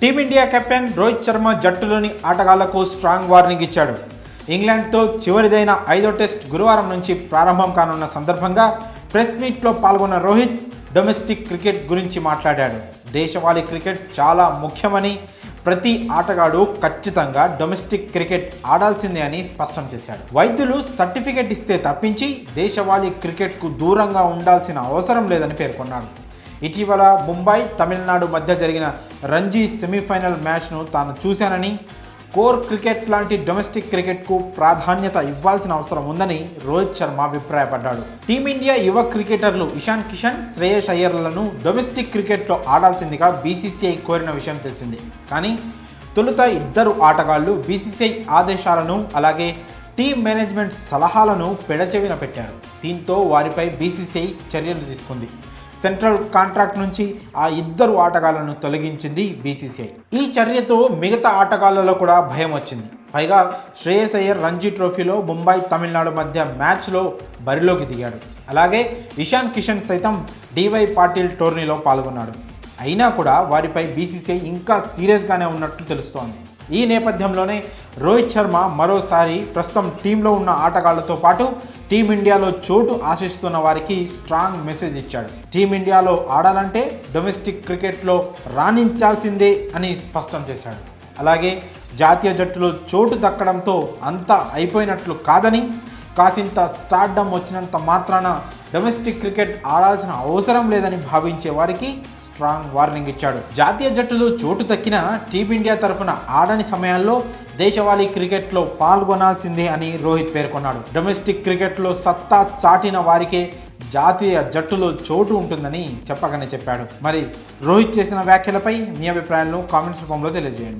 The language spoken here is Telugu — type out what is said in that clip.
Team India captain Rohit Sharma జట్టులోని ఆటగాళ్ళకు స్ట్రాంగ్ వార్నింగ్ ఇచ్చాడు. ఇంగ్లాండ్తో చివరిదైన ఐదో టెస్ట్ గురువారం నుంచి ప్రారంభం కానున్న సందర్భంగా ప్రెస్ మీట్లో పాల్గొన్న రోహిత్ డొమెస్టిక్ క్రికెట్ గురించి మాట్లాడాడు. దేశవాళీ క్రికెట్ చాలా ముఖ్యమని ప్రతి ఆటగాడు ఖచ్చితంగా డొమెస్టిక్ క్రికెట్ ఆడాల్సిందే అని స్పష్టం చేశాడు. వైద్యులు సర్టిఫికెట్ ఇస్తే తప్పించి దేశవాళీ క్రికెట్కు దూరంగా ఉండాల్సిన అవసరం లేదని పేర్కొన్నాడు ఇటీవల ముంబై తమిళనాడు మధ్య జరిగిన రంజీ సెమీఫైనల్ మ్యాచ్ను తాను చూశానని కోర్ క్రికెట్ లాంటి డొమెస్టిక్ క్రికెట్కు ప్రాధాన్యత ఇవ్వాల్సిన అవసరం ఉందని రోహిత్ శర్మ అభిప్రాయపడ్డాడు. టీమిండియా యువ క్రికెటర్లు ఇషాన్ కిషన్ శ్రేయస్ అయ్యర్లను డొమెస్టిక్ క్రికెట్లో ఆడాల్సిందిగా బీసీసీఐ కోరిన విషయం తెలిసిందే. కానీ తొలుత ఇద్దరు ఆటగాళ్ళు బీసీసీఐ ఆదేశాలను అలాగే టీం మేనేజ్మెంట్ సలహాలను పెడచెవిన పెట్టారు. దీంతో వారిపై బీసీసీఐ చర్యలు తీసుకుంది. సెంట్రల్ కాంట్రాక్ట్ నుంచి ఆ ఇద్దరు ఆటగాళ్ళను తొలగించింది బీసీసీఐ. ఈ చర్యతో మిగతా ఆటగాళ్ళలో కూడా భయం వచ్చింది. పైగా శ్రేయస్ అయ్యర్ రంజీ ట్రోఫీలో ముంబై తమిళనాడు మధ్య మ్యాచ్లో బరిలోకి దిగాడు. అలాగే ఇషాన్ కిషన్ సైతం డివై పాటిల్ టోర్నీలో పాల్గొన్నాడు. అయినా కూడా వారిపై బీసీసీఐ ఇంకా సీరియస్గానే ఉన్నట్లు తెలుస్తోంది. ఈ నేపథ్యంలోనే రోహిత్ శర్మ మరోసారి ప్రస్తుతం టీంలో ఉన్న ఆటగాళ్ళతో పాటు టీమిండియాలో చోటు ఆశిస్తున్న వారికి స్ట్రాంగ్ మెసేజ్ ఇచ్చాడు. టీమిండియాలో ఆడాలంటే డొమెస్టిక్ క్రికెట్లో రాణించాల్సిందే అని స్పష్టం చేశాడు. అలాగే జాతీయ జట్టులో చోటు దక్కడంతో అంతా అయిపోయినట్లు కాదని కాసింత స్టార్డమ్ వచ్చినంత మాత్రాన డొమెస్టిక్ క్రికెట్ ఆడాల్సిన అవసరం లేదని భావించే వారికి స్ట్రాంగ్ వార్నింగ్ ఇచ్చాడు. జాతీయ జట్టులో చోటు దక్కిన టీమిండియా తరఫున ఆడని సమయాల్లో దేశవాళీ క్రికెట్లో పాల్గొనాల్సిందే అని రోహిత్ పేర్కొన్నాడు. డొమెస్టిక్ క్రికెట్లో సత్తా చాటిన వారికే జాతీయ జట్టులో చోటు ఉంటుందని చెప్పగానే చెప్పాడు. మరి రోహిత్ చేసిన వ్యాఖ్యలపై మీ అభిప్రాయాలను కామెంట్స్ రూపంలో తెలియజేయండి.